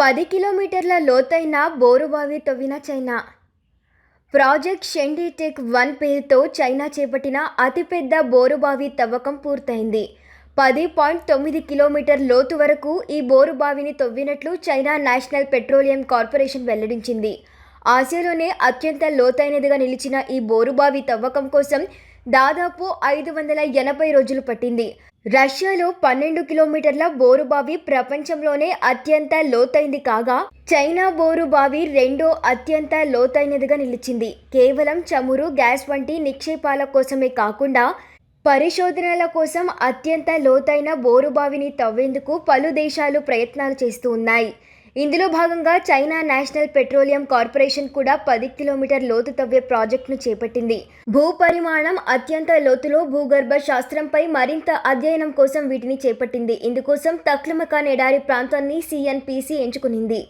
పది కిలోమీటర్ల లోతైన బోరుబావి తవ్విన చైనా. ప్రాజెక్ట్ షెండీటెక్ వన్ పేరుతో చైనా చేపట్టిన అతిపెద్ద బోరుబావి తవ్వకం పూర్తయింది. పది పాయింట్ తొమ్మిది కిలోమీటర్ లోతు వరకు ఈ బోరుబావిని తవ్వినట్లు చైనా నేషనల్ పెట్రోలియం కార్పొరేషన్ వెల్లడించింది. ఆసియాలోనే అత్యంత లోతైనదిగా నిలిచిన ఈ బోరుబావి తవ్వకం కోసం దాదాపు ఐదు వందల ఎనభై రోజులు పట్టింది. రష్యాలో పన్నెండు కిలోమీటర్ల బోరుబావి ప్రపంచంలోనే అత్యంత లోతైంది కాగా చైనా బోరుబావి రెండో అత్యంత లోతైనదిగా నిలిచింది. కేవలం చమురు గ్యాస్ వంటి నిక్షేపాల కోసమే కాకుండా పరిశోధనల కోసం అత్యంత లోతైన బోరుబావిని తవ్వేందుకు పలు దేశాలు ప్రయత్నాలు చేస్తూ ఉన్నాయి. ఇందులో భాగంగా చైనా నేషనల్ పెట్రోలియం కార్పొరేషన్ కూడా పది కిలోమీటర్ లోతు తవ్వే ప్రాజెక్టును చేపట్టింది. భూ పరిమాణం అత్యంత లోతులో భూగర్భ శాస్త్రంపై మరింత అధ్యయనం కోసం వీటిని చేపట్టింది. ఇందుకోసం తక్లమకాన్ ఎడారి ప్రాంతాన్ని సిఎన్పిసి ఎంచుకునింది.